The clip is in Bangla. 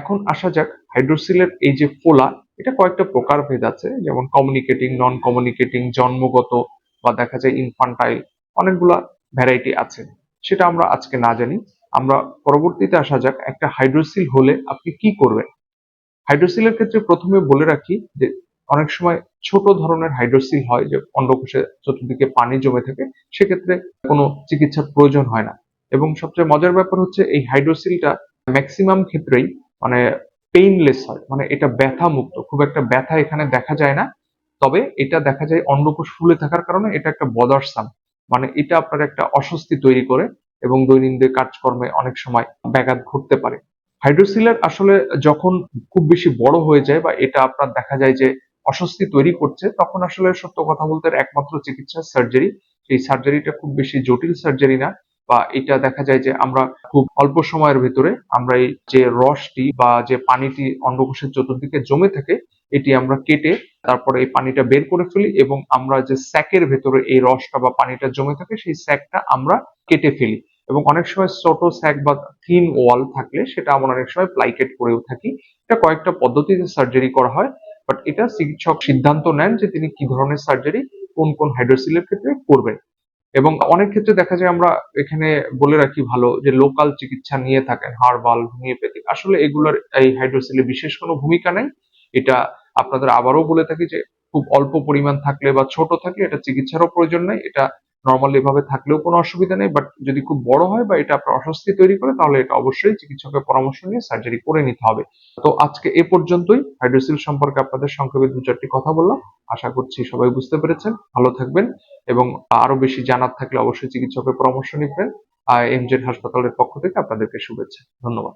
এখন আসা যাক, হাইড্রোসিলের এই যে ফোলা, এটা কয়েকটা প্রকারভেদ আছে, যেমন কমিউনিকেটিং নন কমিউনিকেটিং জন্মগত বা দেখা যায় ইনফান্টাইল অনেকগুলা ভ্যারাইটি আছে। সেটা আমরা আজকে না জানি। আমরা পরবর্তীতে আসা যাক, একটা হাইড্রোসিল হলে আপনি কি করবেন? হাইড্রোসিলের ক্ষেত্রে প্রথমে বলে রাখি যে, অনেক সময় ছোট ধরনের হাইড্রোসিল হয়, যে অন্ডকোষে চতুর্দিকে পানি জমে থাকে, সেক্ষেত্রে কোনো চিকিৎসার প্রয়োজন হয় না। এবং সবচেয়ে মজার ব্যাপার হচ্ছে, এই হাইড্রোসিলটা ম্যাক্সিমাম ক্ষেত্রেই মানে পেইনলেস হয় মানে এটা ব্যথা মুক্ত খুব একটা ব্যথা এখানে দেখা যায় না, তবে এটা দেখা যায় অন্ডকোষ ফুলে থাকার কারণে এটা একটা বদারসাম মানে এটা আপনার একটা অস্বস্তি তৈরি করে এবং দৈনন্দিন কাজকর্মে অনেক সময় ব্যাঘাত ঘটতে পারে। হাইড্রোসিলার আসলে যখন খুব বেশি বড় হয়ে যায় বা এটা আপনার দেখা যায় যে অস্বস্তি তৈরি করছে, তখন আসলে সত্য কথা বলতে একমাত্র চিকিৎসা সার্জারি সেই সার্জারিটা খুব বেশি জটিল সার্জারি না বা এটা দেখা যায় যে আমরা খুব অল্প সময়ের ভেতরে আমরা এই যে রসটি বা যে পানিটি অন্ডকোষের চতুর্দিকে জমে থাকে, এটি আমরা কেটে তারপরে এই পানিটা বের করে ফেলি এবং আমরা যে স্যাকের ভেতরে এই রসটা বা পানিটা জমে থাকে, সেই স্যাকটা আমরা কেটে ফেলি। এবং অনেক সময় ছোট স্যাক বা থিন ওয়াল থাকলে সেটা আমরা অনেক সময় প্লাইকেট করেও থাকি। এটা কয়েকটা পদ্ধতিতে সার্জারি করা হয়, বাট এটা চিকিৎসক সিদ্ধান্ত নেন যে তিনি কি ধরনের সার্জারি, কোন কোন হাইড্রোসিলের ক্ষেত্রে করবেন। এবং অনেক ক্ষেত্রে দেখা যায় আমরা এখানে বলে রাখি ভালো যে লোকাল চিকিৎসা নিয়ে থাকেন হার্বাল হোমিওপ্যাথিক আসলে এগুলোর এই হাইড্রোসিলে বিশেষ কোনো ভূমিকা নেই। এটা আপনাদের আবারও বলে থাকি যে খুব অল্প পরিমাণ থাকলে বা ছোট থাকলে এটা চিকিৎসারও প্রয়োজন নেই। এটা নর্মালি এভাবে থাকলেও কোনো অসুবিধা নেই বাট যদি খুব বড় হয় বা এটা আপনার অস্বস্তি তৈরি করে, তাহলে এটা অবশ্যই চিকিৎসকের পরামর্শ নিয়ে সার্জারি করে নিতে হবে। তো আজকে এ পর্যন্তই। হাইড্রোসিল সম্পর্কে আপনাদের সংক্ষেপে দু চারটি কথা বললাম। আশা করছি সবাই বুঝতে পেরেছেন। ভালো থাকবেন। এবং আরও বেশি জানার থাকলে অবশ্যই চিকিৎসকের পরামর্শ নিবেন এমজেড হাসপাতালের পক্ষ থেকে আপনাদেরকে শুভেচ্ছা। ধন্যবাদ।